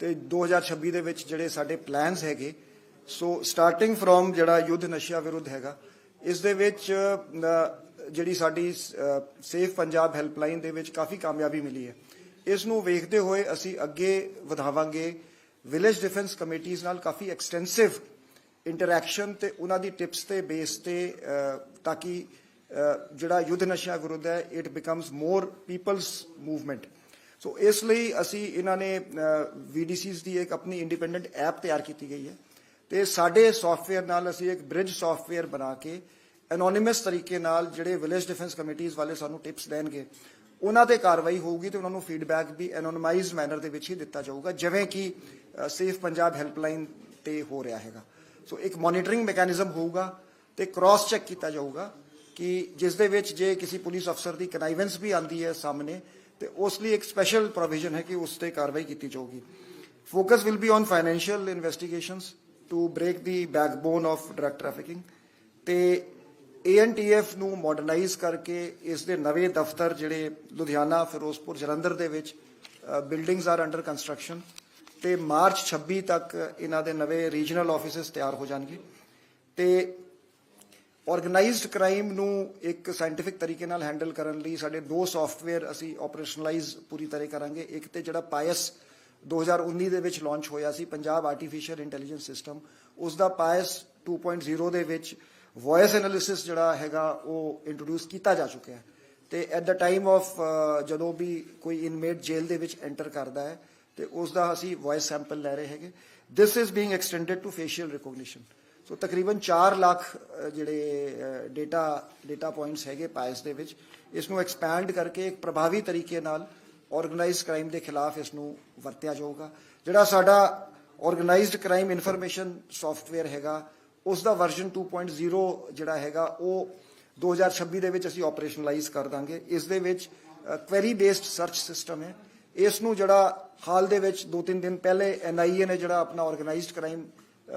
ਤੇ 2026 ਦੇ ਵਿੱਚ ਜਿਹੜੇ ਸਾਡੇ ਪਲਾਨਸ ਹੈਗੇ ਸੋ ਸਟਾਰਟਿੰਗ ਫਰੋਮ ਜਿਹੜਾ ਯੁੱਧ ਨਸ਼ਿਆਂ ਵਿਰੁੱਧ ਹੈਗਾ, ਇਸ ਦੇ ਵਿੱਚ ਜਿਹੜੀ ਸਾਡੀ ਸੇਫ ਪੰਜਾਬ ਹੈਲਪਲਾਈਨ ਦੇ ਵਿੱਚ ਕਾਫੀ ਕਾਮਯਾਬੀ ਮਿਲੀ ਹੈ। ਇਸ ਨੂੰ ਵੇਖਦੇ ਹੋਏ ਅਸੀਂ ਅੱਗੇ ਵਧਾਵਾਂਗੇ। ਵਿਲੇਜ ਡਿਫੈਂਸ ਕਮੇਟੀਆਂ ਨਾਲ ਕਾਫੀ ਐਕਸਟੈਂਸਿਵ ਇੰਟਰੈਕਸ਼ਨ ਤੇ ਉਹਨਾਂ ਦੀ ਟਿਪਸ ਤੇ ਬੇਸ ਤੇ ਤਾਂ ਕਿ ਜਿਹੜਾ ਯੁੱਧ ਨਸ਼ਿਆਂ ਵਿਰੁੱਧ ਹੈ it becomes more peoples movement so ਇਸ ਲਈ ਅਸੀਂ ਇਹਨਾਂ ਨੇ ਵੀਡੀਸੀਜ਼ ਦੀ ਇੱਕ ਆਪਣੀ ਇੰਡੀਪੈਂਡੈਂਟ ਐਪ ਤਿਆਰ ਕੀਤੀ ਗਈ ਹੈ। ਤੇ ਸਾਡੇ ਸੌਫਟਵੇਅਰ ਨਾਲ ਅਸੀਂ ਇੱਕ ਬ੍ਰਿਜ ਸੌਫਟਵੇਅਰ ਬਣਾ ਕੇ ਐਨੋਨਿਮਸ ਤਰੀਕੇ ਨਾਲ ਜਿਹੜੇ ਵਿਲੇਜ ਡਿਫੈਂਸ ਕਮੇਟੀਆਂ ਵਾਲੇ ਸਾਨੂੰ ਟਿਪਸ ਦੇਣਗੇ, ਉਹਨਾਂ ਤੇ ਕਾਰਵਾਈ ਹੋਊਗੀ ਤੇ ਉਹਨਾਂ ਨੂੰ ਫੀਡਬੈਕ ਵੀ ਐਨੋਨਮਾਈਜ਼ਡ ਮੈਨਰ ਦੇ ਵਿੱਚ ਹੀ ਦਿੱਤਾ ਜਾਊਗਾ, ਜਿਵੇਂ ਕਿ ਸੇਫ ਪੰਜਾਬ ਹੈਲਪਲਾਈਨ ਤੇ ਹੋ ਰਿਹਾ ਹੈਗਾ। ਸੋ ਇੱਕ ਮੋਨੀਟਰਿੰਗ ਮੈਕੈਨਿਜ਼ਮ ਹੋਊਗਾ ਤੇ ਕ੍ਰਾਸ ਚੈੱਕ ਕੀਤਾ ਜਾਊਗਾ ਕਿ ਜਿਸ ਦੇ ਵਿੱਚ ਜੇ ਕਿਸੇ ਪੁਲਿਸ ਅਫਸਰ ਦੀ ਕਨਾਈਵੈਂਸ ਵੀ ਆਂਦੀ ਹੈ ਸਾਹਮਣੇ ਤੇ ਉਸ ਲਈ ਇੱਕ ਸਪੈਸ਼ਲ ਪ੍ਰੋਵੀਜ਼ਨ ਹੈ ਕਿ ਉਸ ਤੇ ਕਾਰਵਾਈ ਕੀਤੀ ਜਾਊਗੀ। Focus will be on financial investigations to break the backbone of drug trafficking ਤੇ ਏਐਨਟੀਐਫ ਨੂੰ ਮਾਡਰਨਾਈਜ਼ ਕਰਕੇ ਇਸ ਦੇ ਨਵੇਂ ਦਫ਼ਤਰ ਜਿਹੜੇ ਲੁਧਿਆਣਾ, ਫਿਰੋਜ਼ਪੁਰ, ਜਲੰਧਰ ਦੇ ਵਿੱਚ ਬਿਲਡਿੰਗਸ ਆਰ ਅੰਡਰ ਕੰਸਟਰਕਸ਼ਨ ਤੇ ਮਾਰਚ 26 ਤੱਕ ਇਹਨਾਂ ਦੇ ਨਵੇਂ ਰੀਜਨਲ ਆਫਿਸਸ ਤਿਆਰ ਹੋ ਜਾਣਗੇ ਤੇ ਆਰਗੇਨਾਈਜ਼ਡ ਕ੍ਰਾਈਮ ਨੂੰ ਇੱਕ ਸਾਇੰਟਿਫਿਕ ਤਰੀਕੇ ਨਾਲ ਹੈਂਡਲ ਕਰਨ ਲਈ ਸਾਡੇ ਦੋ ਸੌਫਟਵੇਅਰ ਅਸੀਂ ਆਪਰੇਸ਼ਨਲਾਈਜ਼ ਪੂਰੀ ਤਰ੍ਹਾਂ ਕਰਾਂਗੇ। ਇੱਕ ਤੇ ਜਿਹੜਾ ਪਾਇਸ 2019 ਦੇ ਵਿੱਚ ਲਾਂਚ ਹੋਇਆ ਸੀ, ਪੰਜਾਬ ਆਰਟੀਫੀਸ਼ੀਅਲ ਇੰਟੈਲੀਜੈਂਸ ਸਿਸਟਮ ਉਸ ਦਾ ਪਾਇਸ 2.0 ਦੇ ਵਿੱਚ ਵੌਇਸ ਐਨਾਲਿਸਿਸ ਜਿਹੜਾ ਹੈਗਾ ਉਹ ਇੰਟਰੋਡਿਊਸ ਕੀਤਾ ਜਾ ਚੁੱਕਿਆ ਹੈ। ਤੇ ਐਟ ਦਾ ਟਾਈਮ ਆਫ ਜਦੋਂ ਵੀ ਕੋਈ ਇਨਮੇਟ ਜੇਲ੍ਹ ਦੇ ਵਿੱਚ ਐਂਟਰ ਕਰਦਾ ਹੈ, ਤੇ ਉਸ ਦਾ ਅਸੀਂ ਵੌਇਸ ਸੈਂਪਲ ਲੈ ਰਹੇ ਹੈਗੇ। This is being extended to facial recognition so ਤਕਰੀਬਨ 4 ਲੱਖ ਜਿਹੜੇ ਡੇਟਾ ਡੇਟਾ ਪੁਆਇੰਟਸ ਹੈਗੇ ਪਾਇਸ ਦੇ ਵਿੱਚ ਇਸ ਨੂੰ ਐਕਸਪੈਂਡ ਕਰਕੇ ਇੱਕ ਪ੍ਰਭਾਵੀ ਤਰੀਕੇ ਨਾਲ ਆਰਗੇਨਾਈਜ਼ਡ ਕ੍ਰਾਈਮ ਦੇ ਖਿਲਾਫ ਇਸ ਨੂੰ ਵਰਤਿਆ ਜਾਊਗਾ। ਜਿਹੜਾ ਸਾਡਾ ਆਰਗੇਨਾਈਜ਼ਡ ਕ੍ਰਾਈਮ ਇਨਫੋਰਮੇਸ਼ਨ ਸੌਫਟਵੇਅਰ ਹੈਗਾ ਉਸ ਦਾ ਵਰਜ਼ਨ 2.0 ਜਿਹੜਾ ਹੈਗਾ, ਉਹ 2026 ਦੇ ਵਿੱਚ ਅਸੀਂ ਆਪਰੇਸ਼ਨਲਾਈਜ਼ ਕਰ ਦਾਂਗੇ। ਇਸ ਦੇ ਵਿੱਚ ਕੁਐਰੀ ਬੇਸਡ ਸਰਚ ਸਿਸਟਮ ਹੈ। ਇਸ ਨੂੰ ਜਿਹੜਾ ਹਾਲ ਦੇ ਵਿੱਚ 2-3 ਦਿਨ ਪਹਿਲੇ ਐਨਆਈਏ ਨੇ ਜਿਹੜਾ ਆਪਣਾ ਆਰਗੇਨਾਈਜ਼ਡ ਕ੍ਰਾਈਮ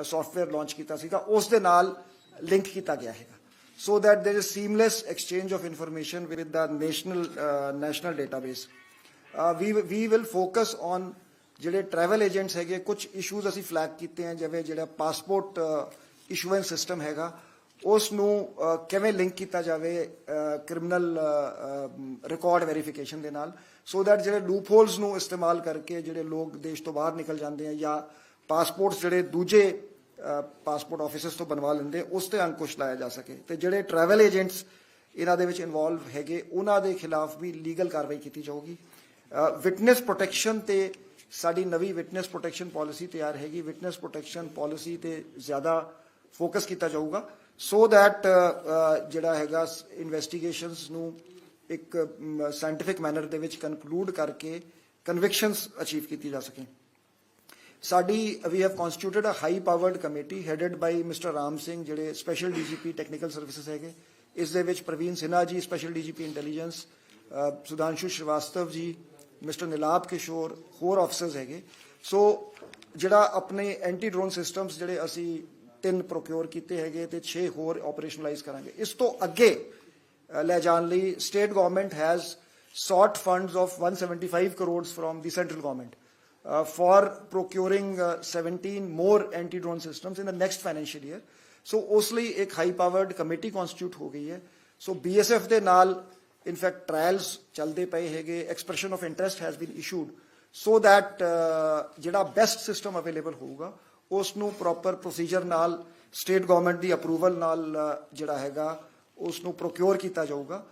ਸੌਫਟਵੇਅਰ ਲਾਂਚ ਕੀਤਾ ਸੀਗਾ ਉਸ ਦੇ ਨਾਲ ਲਿੰਕ ਕੀਤਾ ਗਿਆ ਹੈਗਾ। So that there is seamless exchange of information with the national uh, national database. uh, we we will focus on ਜਿਹੜੇ ਟਰੈਵਲ ਏਜੰਟਸ ਹੈਗੇ ਕੁਝ ਇਸ਼ੂਜ਼ ਅਸੀਂ ਫਲੈਗ ਕੀਤੇ ਹਨ ਜਿਵੇਂ ਜਿਹੜਾ ਪਾਸਪੋਰਟ ਇਸ਼ੂਐਂਸ ਸਿਸਟਮ ਹੈਗਾ ਉਸ ਨੂੰ ਕਿਵੇਂ ਲਿੰਕ ਕੀਤਾ ਜਾਵੇ ਕ੍ਰਿਮੀਨਲ ਰਿਕਾਰਡ ਵੈਰੀਫਿਕੇਸ਼ਨ ਦੇ ਨਾਲ। ਸੋ ਦੈਟ ਜਿਹੜੇ ਲੂਪ ਹੋਲਸ ਨੂੰ ਇਸਤੇਮਾਲ ਕਰਕੇ ਜਿਹੜੇ ਲੋਕ ਦੇਸ਼ ਤੋਂ ਬਾਹਰ ਨਿਕਲ ਜਾਂਦੇ ਆ ਜਾਂ ਪਾਸਪੋਰਟਸ ਜਿਹੜੇ ਦੂਜੇ ਪਾਸਪੋਰਟ ਆਫਿਸਸ ਤੋਂ ਬਣਵਾ ਲੈਂਦੇ, ਉਸ ਤੇ ਅੰਕੁਸ਼ ਲਾਇਆ ਜਾ ਸਕੇ। ਤੇ ਜਿਹੜੇ ਟਰੈਵਲ ਏਜੰਟਸ ਇਹਨਾਂ ਦੇ ਵਿੱਚ ਇਨਵੋਲਵ ਹੈਗੇ, ਉਹਨਾਂ ਦੇ ਖਿਲਾਫ ਵੀ ਲੀਗਲ ਕਾਰਵਾਈ ਕੀਤੀ ਜਾਊਗੀ। ਵਿਟਨੈਸ ਪ੍ਰੋਟੈਕਸ਼ਨ ਤੇ ਸਾਡੀ ਨਵੀਂ ਵਿਟਨੈਸ ਪ੍ਰੋਟੈਕਸ਼ਨ ਪਾਲਿਸੀ ਤਿਆਰ ਹੈਗੀ। ਵਿਟਨੈਸ ਪ੍ਰੋਟੈਕਸ਼ਨ ਪਾਲਿਸੀ ਤੇ ਜ਼ਿਆਦਾ ਫੋਕਸ ਕੀਤਾ ਜਾਊਗਾ। ਸੋ that ਜਿਹੜਾ ਹੈਗਾ ਇਨਵੈਸਟੀਗੇਸ਼ਨਸ ਨੂੰ ਇੱਕ ਸਾਇੰਟਿਫਿਕ ਮੈਨਰ ਦੇ ਵਿੱਚ ਕਨਕਲੂਡ ਕਰਕੇ ਕਨਵਿਕਸ਼ਨਸ ਅਚੀਵ ਕੀਤੀ ਜਾ ਸਕੇ। ਸਾਡੀ ਵੀ have constituted a high powered committee headed by mister Ram Singh ਜਿਹੜੇ ਸਪੈਸ਼ਲ ਡੀਜੀਪੀ ਟੈਕਨੀਕਲ ਸਰਵਿਸਿਜ਼ ਹੈਗੇ। ਇਸ ਦੇ ਵਿੱਚ Praveen Sinha ji special DGP intelligence Sudhanshu Srivastava ji mister Nilab ਕਿਸ਼ੋਰ ਹੋਰ ਅਫਸਰਸ ਹੈਗੇ। ਸੋ ਜਿਹੜਾ ਆਪਣੇ ਐਂਟੀ ਡਰੋਨ ਸਿਸਟਮਸ ਜਿਹੜੇ ਅਸੀਂ ਤਿੰਨ ਪ੍ਰੋਕਿਓਰ ਕੀਤੇ ਹੈਗੇ ਤੇ 6 ਹੋਰ ਆਪਰੇਸ਼ਨਲਾਈਜ਼ ਕਰਾਂਗੇ। ਇਸ ਤੋਂ ਅੱਗੇ ਲੈ ਜਾਣ ਲਈ state government has sought funds of 175 crores from the central government uh, for procuring uh, 17 more anti-drone systems in the next financial year. So ਉਸ ਲਈ ਇੱਕ ਹਾਈ ਪਾਵਰਡ ਕਮੇਟੀ ਕਨਸਟੀਟਿਊਟ ਹੋ ਗਈ ਹੈ ਸੋ ਬੀਐਸਐਫ ਦੇ ਨਾਲ ਇਨਫੈਕਟ ਟ੍ਰਾਇਲਸ ਚੱਲਦੇ ਪਏ ਹੈਗੇ expression of interest has been issued so that ਜਿਹੜਾ ਬੈਸਟ ਸਿਸਟਮ ਅਵੇਲੇਬਲ ਹੋਊਗਾ ਉਸ ਨੂੰ ਪ੍ਰੋਪਰ ਪ੍ਰੋਸੀਜਰ ਨਾਲ ਸਟੇਟ ਗਵਰਨਮੈਂਟ ਦੀ ਅਪਰੂਵਲ ਨਾਲ ਜਿਹੜਾ ਹੈਗਾ ਉਸ ਨੂੰ ਪ੍ਰੋਕਿਉਰ ਕੀਤਾ ਜਾਊਗਾ